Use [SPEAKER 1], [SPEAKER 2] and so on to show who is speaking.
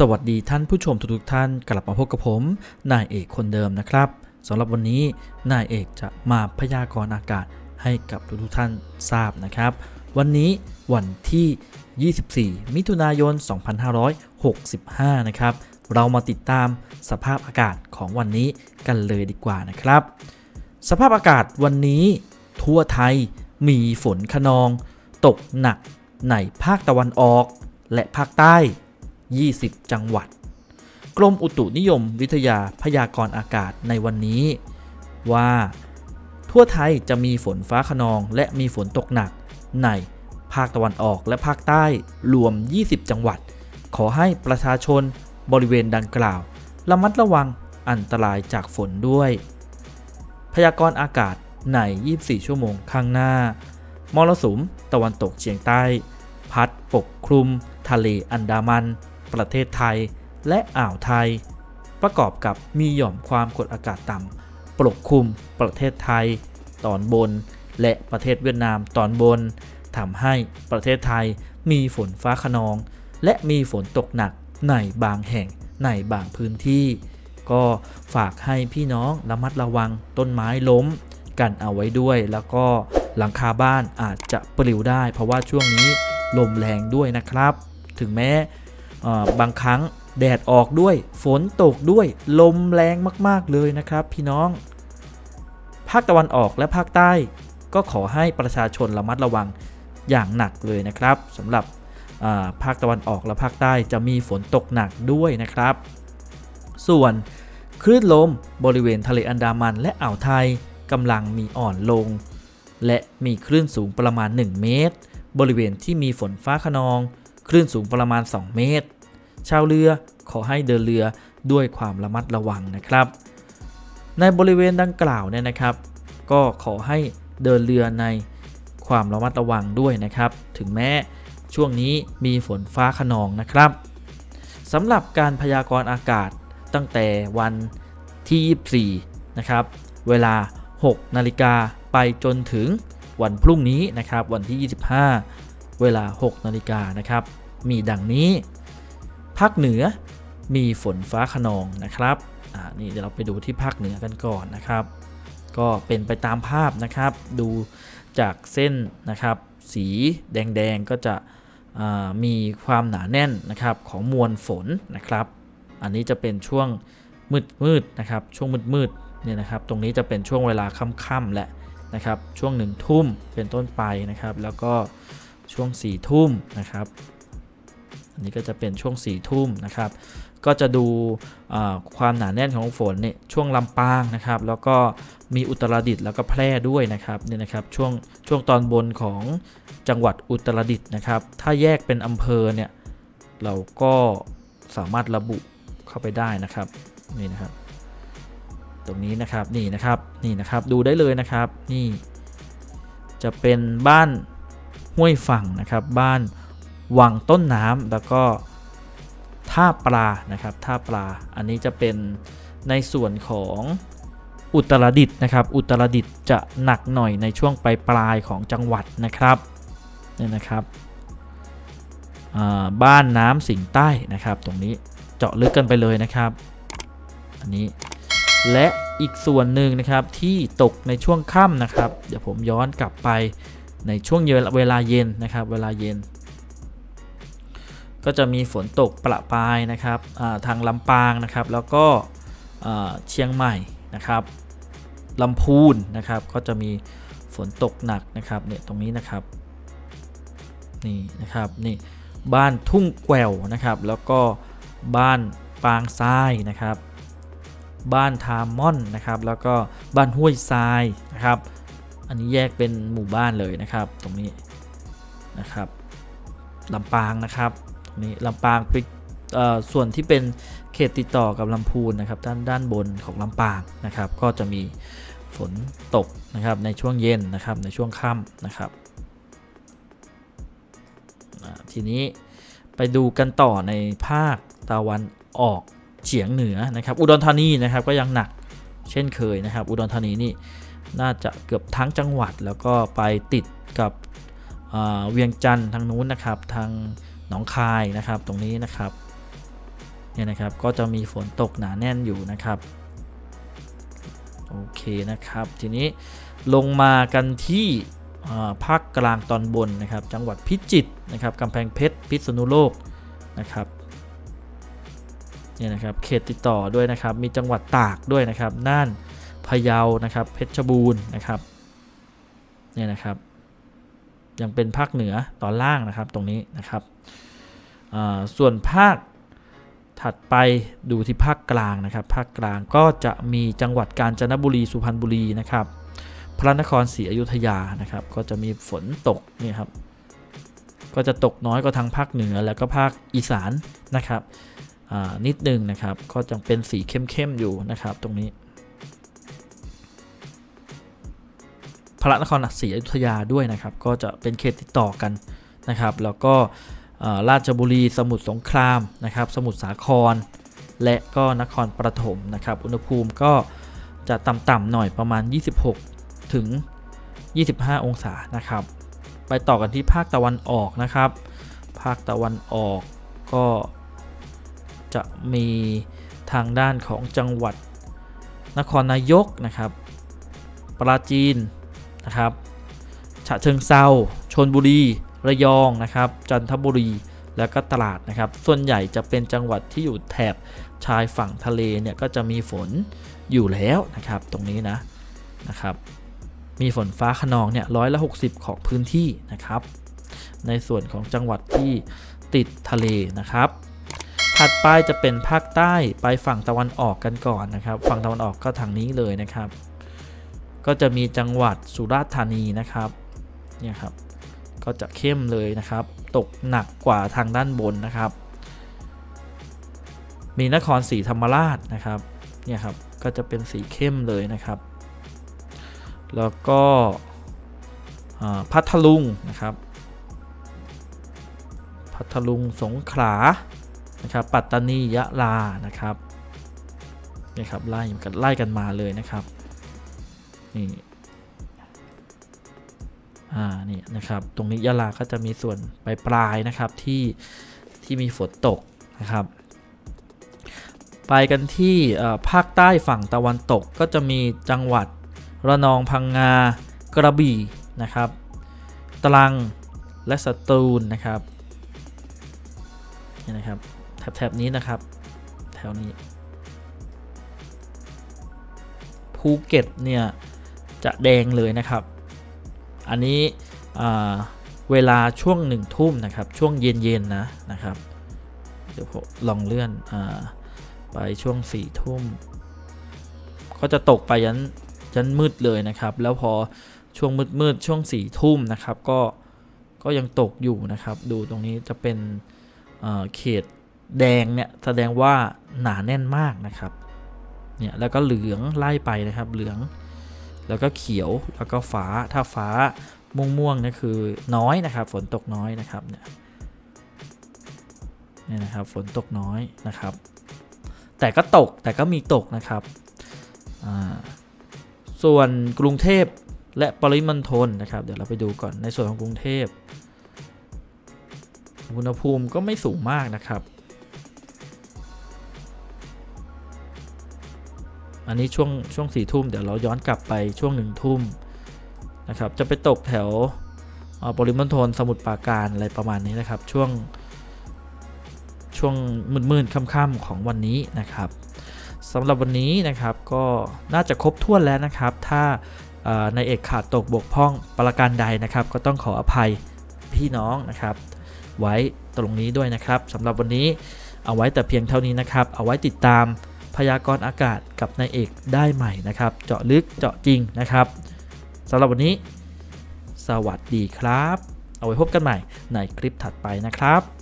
[SPEAKER 1] สวัสดีท่านผู้ชมทุกๆท่านกลับมาพบกับผม นายเอกคนเดิมนะครับสำหรับวันนี้นายเอกจะมาพยากรณ์อากาศให้กับทุกๆท่านทราบนะครับ วันนี้วันที่ 24 มิถุนายน 2565 นะครับ เรามาติดตามสภาพอากาศของวันนี้กันเลยดีกว่านะครับ สภาพอากาศวันนี้ ทั่วไทยมีฝนคะนอง ตกหนักในภาคตะวันออก และภาคใต้ 20 จังหวัด กรมอุตุนิยมวิทยาพยากรณ์อากาศในวันนี้ ว่า ทั่วไทยจะมีฝนฟ้าขนองและมีฝนตกหนักในภาคตะวันออกและภาคใต้รวม 20 จังหวัด ขอให้ประชาชนบริเวณดังกล่าว ระมัดระวังอันตรายจากฝนด้วย พยากรณ์อากาศใน 24 ชั่วโมงข้างหน้ามรสุมตะวันตกเฉียงใต้ พัดปกคลุม ทะเลอันดามัน ประเทศไทย และอ่าวไทย ประกอบกับมีหย่อมความกดอากาศต่ำปกคลุมประเทศไทย ตอนบน และประเทศเวียดนามตอนบนทำให้ประเทศไทยมีฝนฟ้าขนอง และมีฝนตกหนักในบางแห่งในบางพื้นที่ ก็ฝากให้พี่น้องระมัดระวังต้นไม้ล้ม กันเอาไว้ด้วยแล้วก็หลังคาบ้านอาจจะปลิวได้ เพราะว่าช่วงนี้ลมแรงด้วยนะครับ ถึงแม้ บางครั้งแดดออกด้วย ฝนตกด้วย ลมแรงมากๆเลยนะครับ พี่น้อง ภาคตะวันออกและภาคใต้ ก็ขอให้ประชาชนระมัดระวังอย่างหนักเลยนะครับสำหรับาภาคตะวันออกและภาคใต้จะมีฝนตกหนักด้วยนะครับ ส่วนคลื่นลมบริเวณทะเลอันดามันและอ่าวไทยกำลังมีอ่อนลง และมีคลื่นสูงประมาณ 1 เมตร บริเวณที่มีฝนฟ้าขนอง คลื่นสูงประมาณ 2 เมตร ชาวเรือขอให้เดินเรือด้วยความระมัดระวังนะครับ ในบริเวณดังกล่าวเนี่ยนะครับ ก็ขอให้เดินเรือในความระมัดระวังด้วยนะครับ ถึงแม้ช่วงนี้มีฝนฟ้าขนองนะครับสำหรับการพยากรณ์อากาศตั้งแต่วันที่ 24 นะครับ เวลา 6 นาฬิกาไปจนถึงวันพรุ่งนี้นะครับ วันที่ 25 เวลา 6 นาฬิกานะครับ มีดังนี้ ภาคเหนือมีฝนฟ้าขนองนะครับอ่านี่เดี๋ยวเราไปดูที่ภาคเหนือกันก่อนนะครับ ก็เป็นไปตามภาพนะครับ ดูจากเส้นนะครับ สีแดงๆก็จะอ่ามีความหนาแน่นนะครับของมวลฝนนะครับ อันนี้จะเป็นช่วงมืดมืดๆนะครับ ช่วงมืดมืดๆเนี่ยนะครับ ตรงนี้จะเป็นช่วงเวลาค่ำๆแหละนะครับ ช่วงหนึ่งทุ่มเป็นต้นไปนะครับ แล้วก็ช่วง4ี่ทุ่มนะครับ อันนี้ก็จะเป็นช่วง4ี่ทุ่มนะครับ ก็จะดูความหนาแน่นของฝนเนี่ยช่วงลำปางนะครับ แล้วก็มีอุตรดิตถ์แล้วก็แพร่ด้วยนะครับเนี่ยนะครับช่วงช่วงตอนบนของจังหวัดอุตรดิตถ์นะครับ ถ้าแยกเป็นอำเภอเนี่ยเราก็สามารถระบุเข้าไปได้นะครับนี่นะครับ ตรงนี้นะครับนี่นะครับนี่นะครับดูได้เลยนะครับนี่จะเป็นบ้านห้วยฝั่งนะครับบ้าน วังต้นน้ำแล้วก็ท่าปลานะครับท่าปลาอันนี้จะเป็นในส่วนของอุตรดิตถ์นะครับ อุตรดิตถ์จะหนักหน่อยในช่วงปลายปลายของจังหวัดนะครับเนี่ยนะครับบ้านน้ำสิงใต้นะครับ ตรงนี้เจาะลึกกันไปเลยนะครับ อันนี้และอีกส่วนหนึ่งนะครับที่ตกในช่วงค่ำนะครับ เดี๋ยวผมย้อนกลับไปในช่วงเย็นเวลาเย็นนะครับ เวลาเย็น ก็จะมีฝนตกประปรายนะครับทางลำปางนะครับแล้วก็เชียงใหม่นะครับลำพูนนะครับก็จะมีฝนตกหนักนะครับเนี่ยตรงนี้นะครับนี่นะครับนี่บ้านทุ่งแกววนะครับแล้วก็บ้านปางทรายนะครับบ้านทามอนนะครับแล้วก็บ้านห้วยทรายนะครับอันนี้แยกเป็นหมู่บ้านเลยนะครับตรงนี้นะครับลำปางนะครับ นี้ลำปางเป็นส่วนที่เป็นเขตติดต่อกับลำพูนนะครับด้านด้านบนของลำปางนะครับก็จะมีฝนตกนะครับในช่วงเย็นนะครับในช่วงค่ำนะครับทีนี้ไปดูกันต่อในภาคตะวันออกเฉียงเหนือนะครับ อุดรธานีนะครับก็ยังหนักเช่นเคยนะครับ อุดรธานีนี่น่าจะเกือบทั้งจังหวัดแล้วก็ไปติดกับเวียงจันทร์ทางนู้นนะครับทาง หนองคายนะครับตรงนี้นะครับเนี่ยนะครับก็จะมีฝนตกหนาแน่นอยู่นะครับโอเคนะครับทีนี้ลงมากันที่ภาคกลางตอนบนนะครับ จังหวัดพิจิตรนะครับกำแพงเพชรพิษณุโลกนะครับเนี่ยนะครับเขตติดต่อด้วยนะครับ มีจังหวัดตากด้วยนะครับ น่านพะเยานะครับเพชรบูรณ์นะครับเนี่ยนะครับ ยังเป็นภาคเหนือตอนล่างนะครับตรงนี้นะครับส่วนภาคถัดไปดูที่ภาคกลางนะครับ ภาคกลางก็จะมีจังหวัดกาญจนบุรีสุพรรณบุรีนะครับ พระนครศรีอยุธยานะครับ ก็จะมีฝนตกนี่ครับ ก็จะตกน้อยกว่าทางภาคเหนือแล้วก็ภาคอีสานนะครับนิดนึงนะครับ ก็จะเป็นสีเข้มๆอยู่นะครับ ตรงนี้ ระนครศรีอยุธยาด้วยนะครับ ก็จะเป็นเขตติดต่อกันนะครับ แล้วก็ราชบุรีสมุทรสงครามนะครับ สมุทรสาคร และก็นครปฐมนะครับ อุณหภูมิก็จะต่ำๆหน่อยประมาณ 26 ถึง 25 องศานะครับ ไปต่อกันที่ภาคตะวันออกนะครับ ภาคตะวันออกก็จะมีทางด้านของจังหวัดนครนายกนะครับ ปราจีน นะครับฉะเชิงเซาชนบุรีระยองนะครับจันทบุรีแล้วก็ตราดนะครับ ส่วนใหญ่จะเป็นจังหวัดที่อยู่แถบชายฝั่งทะเลเนี่ยก็จะมีฝนอยู่แล้วนะครับ ตรงนี้นะนะครับ มีฝนฟ้าขนองเนี่ยร้อยละ 60 ของพื้นที่นะครับ ในส่วนของจังหวัดที่ติดทะเลนะครับ ถัดไปจะเป็นภาคใต้ไปฝั่งตะวันออกกันก่อนนะครับ ฝั่งตะวันออกก็ทางนี้เลยนะครับ ก็จะมีจังหวัดสุราษฎร์ธานีนะครับเนี่ยครับก็จะเข้มเลยนะครับ ตกหนักกว่าทางด้านบนนะครับ มีนครศรีธรรมราชนะครับเนี่ยครับก็จะเป็นสีเข้มเลยนะครับ แล้วก็พัทลุงนะครับ พัทลุงสงขลานะครับ ปัตตานียะลานะครับนี่ครับไล่กันไล่กันมาเลยนะครับ นี่อ่านี่นะครับ ตรงนี้ยะลาก็จะมีส่วนปลายปลายนะครับที่ที่มีฝนตกนะครับ ไปกันที่ภาคใต้ฝั่งตะวันตกก็จะมีจังหวัดระนองพังงากระบี่นะครับตรังและสตูลนะครับนี่นะครับแถบๆนี้นะครับ แถวนี้ภูเก็ตเนี่ย จะแดงเลยนะครับ อันนี้เวลาช่วงหนึ่งทุ่มนะครับ ช่วงเย็นๆนะนะครับ เดี๋ยวผมลองเลื่อนอไปช่วงสี่ทุ่ม ก็จะตกไปยันยันมืดเลยนะครับ แล้วพอช่วงมืดๆช่วงสี่ทุ่มนะครับ ก็ก็ยังตกอยู่นะครับ ดูตรงนี้จะเป็นเขตแดงเนี่ยแสดงว่าหนาแน่นมากนะครับเนี่ยแล้วก็เหลืองไล่ไปนะครับเหลือง แล้วก็เขียวแล้วก็ฟ้าถ้าฟ้าม่วงๆนี่คือน้อยนะครับ ฝนตกน้อยนะครับเนี่ยนี่นะครับฝนตกน้อยนะครับ แต่ก็ตกแต่ก็มีตกนะครับส่วนกรุงเทพและปริมณฑลนะครับ เดี๋ยวเราไปดูก่อนในส่วนของกรุงเทพอุณหภูมิก็ไม่สูงมากนะครับ อันนี้ช่วงช่วงสี่ทุ่มเดี๋ยวเราย้อนกลับไปช่วงหนึ่งทุ่มนะครับจะไปตกแถวปริมณฑลสมุทรปราการอะไรประมาณนี้นะครับ ช่วงช่วงมืดๆค่ำๆของวันนี้นะครับสำหรับวันนี้นะครับก็น่าจะครบถ้วนแล้วนะครับ ถ้าในเอกขาดตกบกพร่องประการใดนะครับ ก็ต้องขออภัยพี่น้องนะครับ ไว้ตรงนี้ด้วยนะครับสำหรับวันนี้เอาไว้แต่เพียงเท่านี้นะครับ เอาไว้ติดตาม พยากรณ์อากาศกับนายเอกได้ใหม่นะครับ เจาะลึกเจาะจริงนะครับสำหรับวันนี้ สวัสดีครับ เอาไว้พบกันใหม่ในคลิปถัดไปนะครับ